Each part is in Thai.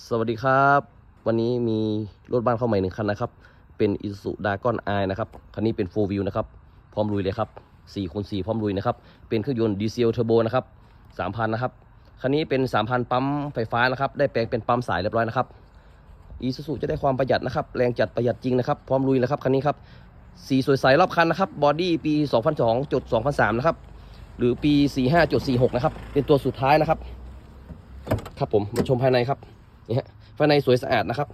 สวัสดีครับ วันนี้มีรถบ้านเข้าใหม่หนึ่งคันนะครับ เป็น i s u d a g o n i นะครับ คันนี้เป็น4 wheel นะครับ พร้อมลุยเลยครับ4คูณ4พร้อมลุยนะครับ เป็นเครื่องยนต์ดีเซลเทอร์โบนะครับ3,000นะครับ คันนี้เป็น3,000ปั๊มไฟฟ้านะครับ ได้แปลงเป็นปั๊มสายเรียบร้อยนะครับอีซูซูจะได้ความประหยัดนะครับ แรงจัดประหยัดจริงนะครับ พร้อมลุยแล้วครับคันนี้ครับ สีสวยใสรอบคันนะครับ บอดี้ปี 2002จุด2003 นะครับ หรือปี 45.46 นะครับ เป็นตัวสุดท้ายนะครับ ครับผม มาชมภายในครับ นี่ฮะภายในสวยสะอาดนะครับ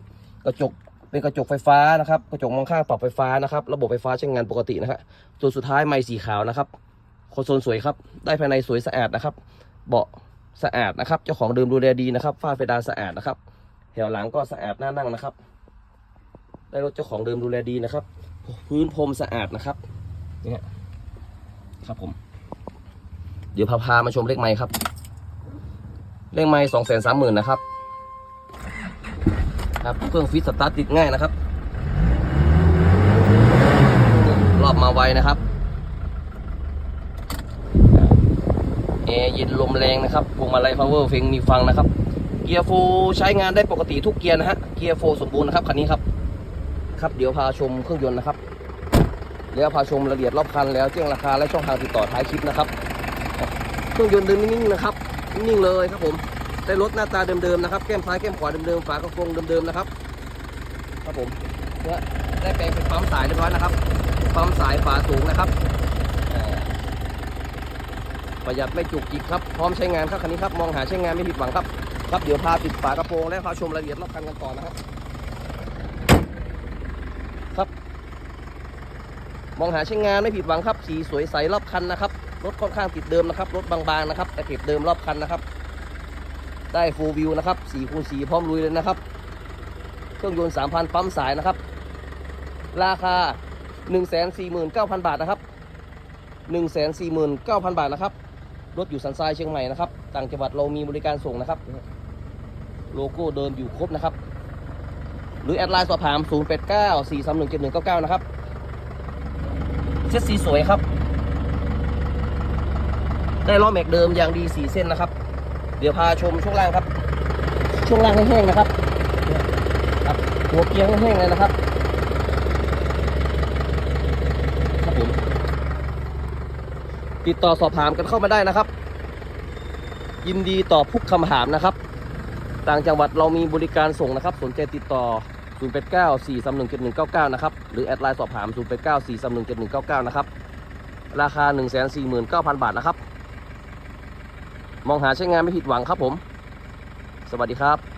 กระจกเป็นกระจกไฟฟ้านะครับกระจกมองข้างปรับไฟฟ้านะครับ ระบบไฟฟ้าใช้งานปกตินะฮะตัวสุดท้ายไม้สีขาวนะครับคอนโซลสวยครับ ได้ภายในสวยสะอาดนะครับ เบาะสะอาดนะครับ เจ้าของเดิมดูแลดีนะครับฝ้าเพดานสะอาดนะครับแถวหลังก็สะอาดน่านั่งนะครับ ได้รถเจ้าของเดิมดูแลดีนะครับ พื้นพรมสะอาดนะครับเนี่ยครับผม เดี๋ยวพาพามาชมเลขไม้ครับ เลขไม้สองแสนสามหมื่นนะครับ ครับ เครื่องฟิตสตาร์ทติดง่ายนะครับ รอบมาไวนะครับแอร์เย็นลมแรงนะครับพวงมาลัยพาวเวอร์เฟงมีฟังนะครับ เกียร์โฟใช้งานได้ปกติทุกเกียร์นะฮะ เกียร์โฟสมบูรณ์นะครับคันนี้ครับ ครับเดี๋ยวพาชมเครื่องยนต์นะครับ แล้วพาชมรายละเอียดรอบคันแล้วแจ้งราคาและช่องทางติดต่อท้ายคลิปนะครับ เครื่องยนต์เดินนิ่งๆนะครับ นิ่งๆเลยครับผม ได้รถหน้าตาเดิมๆนะครับแก้มซ้ายแก้มขวาเดิมๆฝากระโปรงเดิมๆนะครับครับผมเนี่ยได้แปลงเป็นปั๊มสายเรียบร้อยนะครับปั๊มสายฝาสูงนะครับอ่าประหยัดไม่จุกจิกครับพร้อมใช้งานครับคันนี้ครับมองหาใช้งานไม่ผิดหวังครับครับเดี๋ยวพาปิดฝากระโปรงและพาชมรายละเอียดรอบคันกันต่อนะครับครับมองหาใช้งานไม่ผิดหวังครับสีสวยใสรอบคันนะครับรถค่อนข้างติดเดิมนะครับรถบางๆนะครับแต่เก็บเดิมรอบคันนะครับ ได้โฟวิวนะครับ4คูณ4พร้อมลุยเลยนะครับ เครื่องยนต์ 3,000 ปั๊มสายนะครับ ราคา 149,000 บาทนะครับ 149,000 บาทนะครับ รถอยู่สันทรายเชียงใหม่นะครับ ต่างจังหวัดเรามีบริการส่งนะครับ โลโก้เดิมอยู่ครบนะครับ หรือแอดไลน์สอบถาม 089 431 7199 นะครับ เซ็ตสีสวยครับ ได้ล้อแม็กเดิมอย่างดี 4 เส้นนะครับ เดี๋ยวพาชมช่วงล่างครับ ช่วงล่างแห้งๆนะครับครับ หัวเกียร์แห้งๆเลยนะครับครับผมติดต่อสอบถามกันเข้ามาได้นะครับ ยินดีตอบทุกคำถามนะครับ ต่างจังหวัดเรามีบริการส่งนะครับ สนใจติดต่อ 089 431 7199 นะครับ หรือแอดไลน์สอบถาม 089 431 7199 นะครับ ราคา 149,000 บาทนะครับ มองหาใช้งานไม่ผิดหวังครับผม สวัสดีครับ